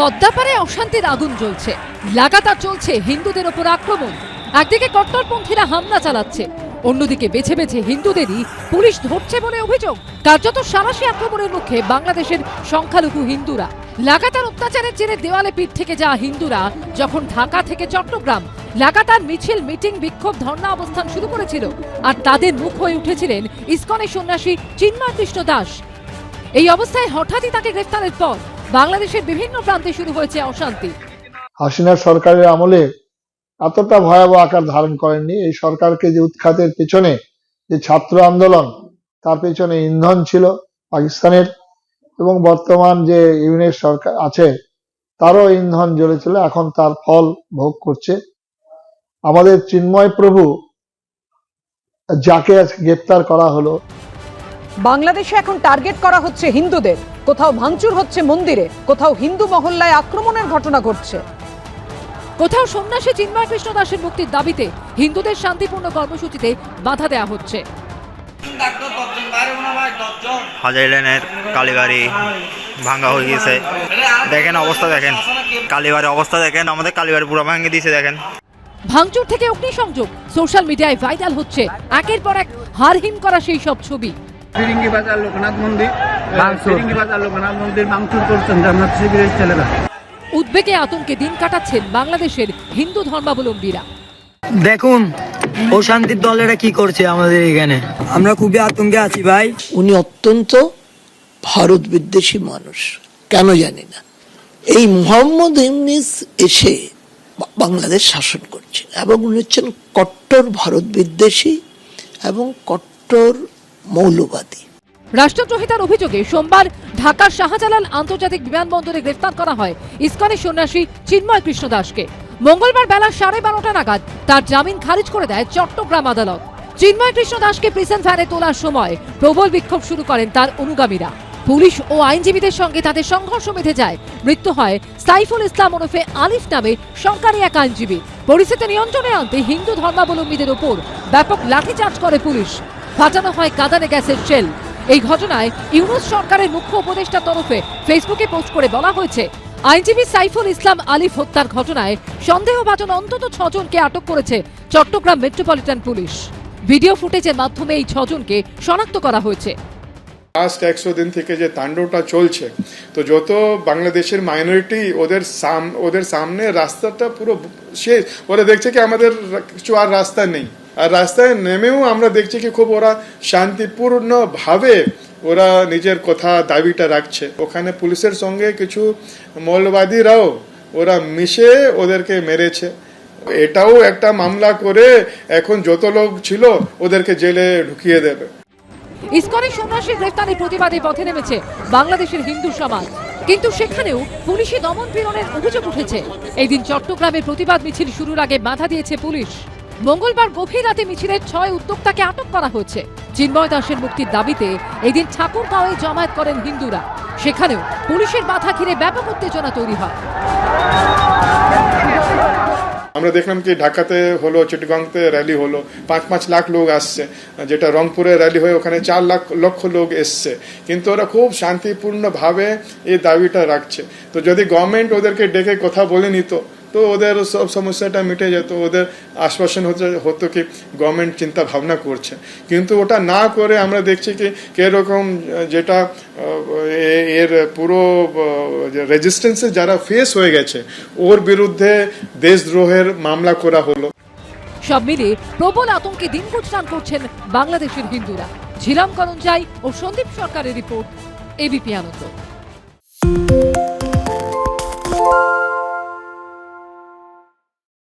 পদ্মাপাড়ে অশান্তির আগুন জ্বলছে। লাগাতার চলছে হিন্দুদের ওপর আক্রমণ। একদিকে কট্টরপন্থীরা হামলা চালাচ্ছে, অন্যদিকে বেছে বেছে হিন্দুদেরই পুলিশ ধরছে বলে অভিযোগ। কার্যত সারাশি আক্রমণের মুখে বাংলাদেশের সংখ্যালঘু হিন্দুরা। লাগাতার অত্যাচারের জেরে দেওয়ালে পিঠ থেকে যাওয়া হিন্দুরা যখন ঢাকা থেকে চট্টগ্রাম লাগাতার মিছিল, মিটিং, বিক্ষোভ, ধর্ণা অবস্থান শুরু করেছিল আর তাদের মুখ হয়ে উঠেছিলেন ইসকনের সন্ন্যাসী চিন্ময় কৃষ্ণ দাস। এই অবস্থায় হঠাৎই তাকে গ্রেফতারের পর বাংলাদেশের বিভিন্ন প্রান্তে শুরু হয়েছে অশান্তি। হাসিনা সরকারের আমলে এতটা ভয়াবহ আকার ধারণ করেননি। এই সরকারকে যে উৎখাতের পেছনে যে ছাত্র আন্দোলন, তার পেছনে ইন্ধন ছিল পাকিস্তানের এবং বর্তমান যে ইউনিট সরকার আছে, তারও ইন্ধন জ্বলেছিল। এখন তার ফল ভোগ করছে। আমাদের চিন্ময় প্রভু, যাকে গ্রেপ্তার করা হলো বাংলাদেশে এখন টার্গেট করা হচ্ছে হিন্দুদের। কোথাও ভাঙচুর হচ্ছে মন্দিরে কোথাও হিন্দু মহল্লায় আক্রমণের ঘটনা ঘটছে। কোথাও সন্ন্যাসী চিন্ময় কৃষ্ণ দাসের মুক্তির দাবিতে হিন্দুদের শান্তিপূর্ণ কর্মসূচিতে বাধা দেওয়া হচ্ছে। হাজারি লেনের কালীবাড়ি ভাঙ্গা হয়ে গেছে। দেখেন অবস্থা দেখেন। কালীবাড়ির অবস্থা দেখেন আমাদের কালীবাড়ি পুরো ভাঙে দিয়েছে দেখেন। ভাঙচুর থেকে অগ্নিসংযোগ সোশ্যাল মিডিয়ায় ভাইরাল হচ্ছে। একের পর এক হারহিম করা সেই সব ছবি। ফিরিঙ্গি বাজার লোকনাথ মন্দির। ফিরিঙ্গি বাজার লোকনাথ মন্দির করছেন জান্নাত শিবিরের ছেলেরা। উদ্বেগে আতঙ্কে দিন কাটাচ্ছেন বাংলাদেশের হিন্দু ধর্মাবলম্বীরা। দেখুন ও শান্তির দলেরা কি করছে আমাদের এখানে? আমরা খুবই আতঙ্কে আছি ভাই। উনি অত্যন্ত ভারত বিদ্বেষী মানুষ কেন জানি না। এই মোহাম্মদ ইউনিস এসে বাংলাদেশ শাসন করছেন এবং উনি হচ্ছেন কট্টর ভারত বিদ্বেষী এবং কট্টর মৌলবাদী। রাষ্ট্রদ্রোহিতার অভিযোগে সোমবার ঢাকার শাহজালাল আন্তর্জাতিক বিমানবন্দরে গ্রেফতার করা হয় ইসকনের সন্ন্যাসী চিন্ময় কৃষ্ণ দাসকে। মঙ্গলবার বেলা সাড়ে বারোটা নাগাদ তার জামিন খারিজ করে দেয় চট্টগ্রাম আদালত। চিন্ময় কৃষ্ণ দাসকে প্রিজন ভ্যানে তোলার সময় প্রবল বিক্ষোভ শুরু করেন তার অনুগামীরা। পুলিশ ও আইনজীবীদের সঙ্গে তাদের সংঘর্ষ বেঁধে যায়। মৃত্যু হয় সাইফুল ইসলাম ওরফে আলিফ নামে সরকারি এক আইনজীবী। পরিস্থিতি নিয়ন্ত্রণে আনতে হিন্দু ধর্মাবলম্বীদের ওপর ব্যাপক লাঠিচার্জ করে পুলিশ। ফাটানো হয় কাদানে গ্যাসের শেল এই ঘটনায় ইউনুস সরকারের মুখ্য উপদেষ্টার তরফে ফেসবুকে পোস্ট করে বলা হয়েছে, আইনজীবী সাইফুল ইসলাম আলিফ হত্যার ঘটনায় সন্দেহভাজন অন্তত ছজনকে আটক করেছে চট্টগ্রাম মেট্রোপলিটন পুলিশ। ভিডিও ফুটেজের মাধ্যমে এই ছজনকে শনাক্ত করা হয়েছে। লাস্ট একশো দিন থেকে যে তাণ্ডবটা চলছে, তো যত বাংলাদেশের মাইনরিটি ওদের সাম, ওদের সামনে রাস্তাটা পুরো শেষ। ওরা দেখছে কি আমাদের কিছু আর রাস্তা নেই। আর রাস্তায় নেমেও আমরা দেখছি কি খুব ওরা শান্তিপূর্ণ ভাবে ওরা নিজের কথা, দাবিটা রাখছে। ওখানে পুলিশের সঙ্গে কিছু মৌলবাদীরাও ওরা মিশে ওদেরকে মেরেছে। এটাও একটা মামলা করে এখন যত লোক ছিল ওদেরকে জেলে ঢুকিয়ে দেবে। ইসকনের সন্ন্যাসী গ্রেফতারের প্রতিবাদে পথে নেমেছে বাংলাদেশের হিন্দু সমাজ। কিন্তু সেখানেও পুলিশি দমন পীড়নের অভিযোগ উঠেছে। এই দিন চট্টগ্রামে প্রতিবাদ মিছিল শুরুর আগে বাধা দিয়েছে পুলিশ। মঙ্গলবার গভীর রাতে মিছিলের ছয় উদ্যোক্তাকে আটক করা হয়েছে। চিন্ময় দাসের মুক্তির দাবিতে এই দিন ঠাকুরগাঁওয়ে জমায়েত করেন হিন্দুরা। সেখানেও পুলিশের বাধা ঘিরে ব্যাপক উত্তেজনা তৈরি হয়। আমরা দেখলাম কি ঢাকাতে হলো, চিটগাংতে র্যালি হলো পাঁচ পাঁচ লাখ লোক আসছে, যেটা রংপুরে র্যালি হয়ে ওখানে চার লাখ, লক্ষ লোক এসছে। কিন্তু ওরা খুব শান্তিপূর্ণভাবে এই দাবিটা রাখছে। তো যদি গভর্নমেন্ট ওদেরকে ডেকে কথা বলে নিত তো ওদের সব সমস্যাটা মিটে যেত ওদের আশ্বাসন হতে হতো কি গভর্নমেন্ট চিন্তা ভাবনা করছে। কিন্তু ওটা না করে আমরা দেখছি কি কীরকম যেটা এর পুরো রেজিস্ট্যান্সে যারা ফেস হয়ে গেছে, ওর বিরুদ্ধে দেশদ্রোহের মামলা করা হলো। সব মিলিয়ে প্রবল আতঙ্কে দিন গুজরান করছেন বাংলাদেশের হিন্দুরা। ঝিলাম করঞ্জাই ও সন্দীপ সরকারের রিপোর্ট এবিপি আনন্দ।